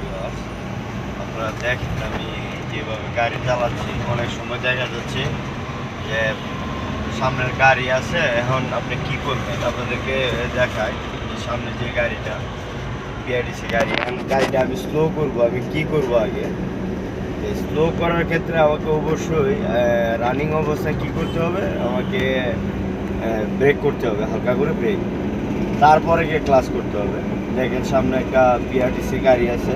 Viewers. আপনারা দেখেন, আমি যেভাবে গাড়ি চালাচ্ছি, অনেক সময় দেখা যাচ্ছে যে সামনের গাড়ি আছে, এখন আপনি কি করবেন? আপনাদেরকে দেখায় সামনে যে গাড়িটা, বিআরটিসি গাড়ি। গাড়িটা আমি স্লো করব, আমি কি করব আগে? স্লো করার ক্ষেত্রে আমাকে অবশ্যই রানিং অবস্থায় কি করতে হবে? আমাকে ব্রেক করতে হবে, হালকা করে ব্রেক তারপরে গিয়ে ক্লাস করতে হবে। দেখেন, সামনে একটা বিআরটিসি গাড়ি আছে।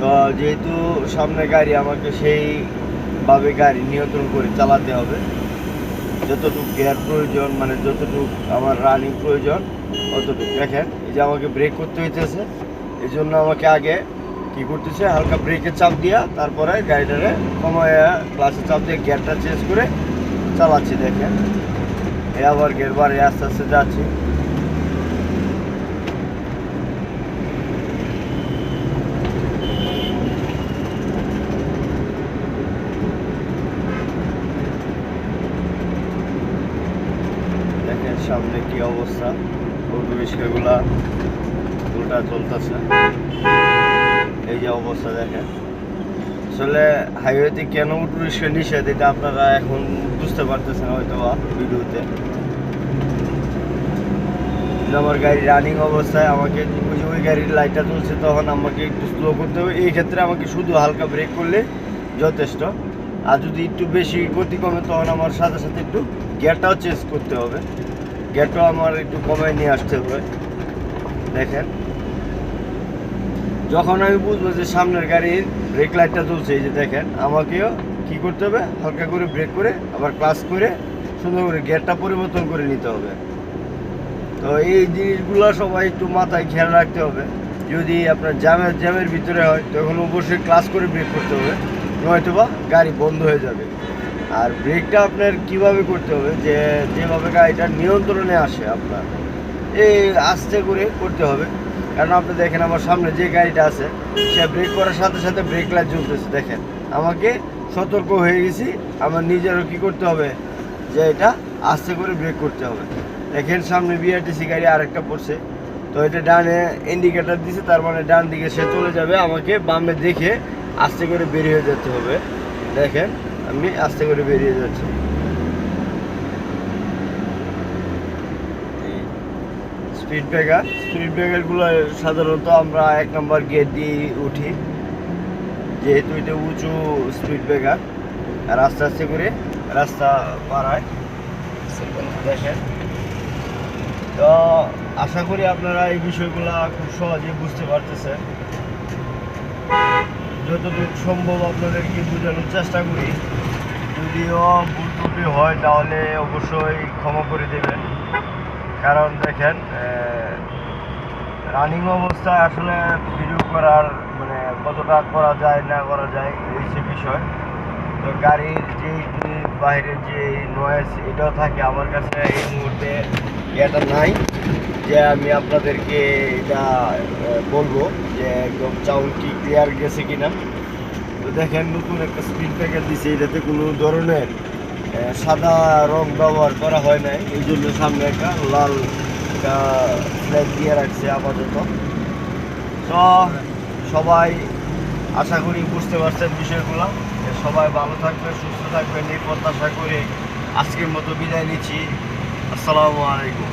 তো যেহেতু সামনে গাড়ি, আমাকে সেইভাবে গাড়ি নিয়ন্ত্রণ করে চালাতে হবে। যতটুকু গিয়ার প্রয়োজন মানে যতটুকু আমার রানিং প্রয়োজন, অতটুকু। দেখেন, এই যে আমাকে ব্রেক করতে হইতেছে এই জন্য আমাকে আগে কি করতেছে, হালকা ব্রেকে চাপ দিয়া তারপরে গাড়িটারে কমায় ক্লাসে চাপ দিয়ে গিয়ারটা চেঞ্জ করে চালাচ্ছি, দেখেন। এই আবার গিয়ার বারে আস্তে আস্তে যাচ্ছি। দেখেন সামনে কি অবস্থা? অটো রিক্সাগুলা উল্টা চলতেছে। এই যে অবস্থা দেখেন। আসলে হাইওয়েতে কেন অটো রিক্সা নিষেধ, এটা আপনারা এখন বুঝতে পারতেছেন হয়তো ভিডিওতে। আমার গাড়ি রানিং অবস্থায় আমাকে ওই ওই গাড়ির লাইটটা চলছে তখন আমাকে একটু স্লো করতে হবে। এই ক্ষেত্রে আমাকে শুধু হালকা ব্রেক করলে যথেষ্ট। আর যদি একটু বেশি গতি কমে, তখন আমার সাথে সাথে একটু গিয়ারটাও চেঞ্জ করতে হবে। গিয়ারটাও আমার একটু কমায় নিয়ে আসতে হবে। দেখেন। যখন আমি বুঝব যে সামনের গাড়ির ব্রেক লাইটটা চলছে এই যে দেখেন, আমাকেও কি করতে হবে? হালকা করে ব্রেক করে, আবার ক্লাস করে, সুন্দর করে গেটটা পরিবর্তন করে নিতে হবে। তো এই জিনিসগুলো সবাই একটু মাথায় খেয়াল রাখতে হবে। যদি আপনার জ্যামের জ্যামের ভিতরে হয়, তখন অবশ্যই ক্লাস করে ব্রেক করতে হবে। নয়তো বা গাড়ি বন্ধ হয়ে যাবে। আর ব্রেকটা আপনার কীভাবে করতে হবে? যে যেভাবে গাড়িটা নিয়ন্ত্রণে আসে আপনার, এই আস্তে করে করতে হবে। কারণ আপনি দেখেন আমার সামনে যে গাড়িটা আছে, সে ব্রেক করার সাথে সাথে ব্রেক লাইট জ্বলতেছে, দেখেন। আমাকে সতর্ক হয়ে গেছি, আমার নিজেরও কি করতে হবে? যে এটা আস্তে করে ব্রেক করতে হবে। দেখেন সামনে বিআরটিসি গাড়ি আরেকটা পড়ছে। তো এটা ডানে ইন্ডিকেটার দিছে, তার মানে ডান দিকে সে চলে যাবে। আমাকে বামে দেখে আস্তে করে বেরিয়ে যেতে হবে। দেখেন। আমি আস্তে করে বেরিয়ে যাচ্ছি। স্পিড ব্রেকার স্পিড ব্রেকারগুলো সাধারণত আমরা এক নম্বর গেট দিয়ে উঠি। যেহেতু এটা উঁচু স্পিড ব্রেকার আর আস্তে আস্তে করে রাস্তা বাড়ায়। দেখেন। তো আশা করি আপনারা এই বিষয়গুলো খুব সহজে বুঝতে পারতেছেন। যতটুকু সম্ভব আপনাদেরকে বোঝানোর চেষ্টা করি। যদিও ভুল ত্রুটি হয়, তাহলে অবশ্যই ক্ষমা করে দেবেন। কারণ দেখেন রানিং অবস্থায় আসলে ভিডিও করার মানে কতটা করা যায়, না করা যায়, এই সে বিষয়। তো গাড়ির যে বাইরের যে নয়েজ এটাও থাকে। আমার কাছে এই মুহূর্তে এটা নাই। যে আমি আপনাদেরকে এটা বলব যে একদম চাউল কি ক্লিয়ার গেছে কিনা। তো দেখেন, নতুন একটা স্পিড ব্রেকার দিছে, এটাতে কোনো ধরনের সাদা রং ব্যবহার করা হয় নাই। এই জন্য সামনে একটা লাল ফ্ল্যাগ দিয়ে রাখছে আপাতত। তো সবাই আশা করি বুঝতে পারছেন বিষয়গুলো। সবাই ভালো থাকবেন, সুস্থ থাকবেন। এই প্রত্যাশা করে আজকের মতো বিদায় নিচ্ছি। আসসালামু আলাইকুম।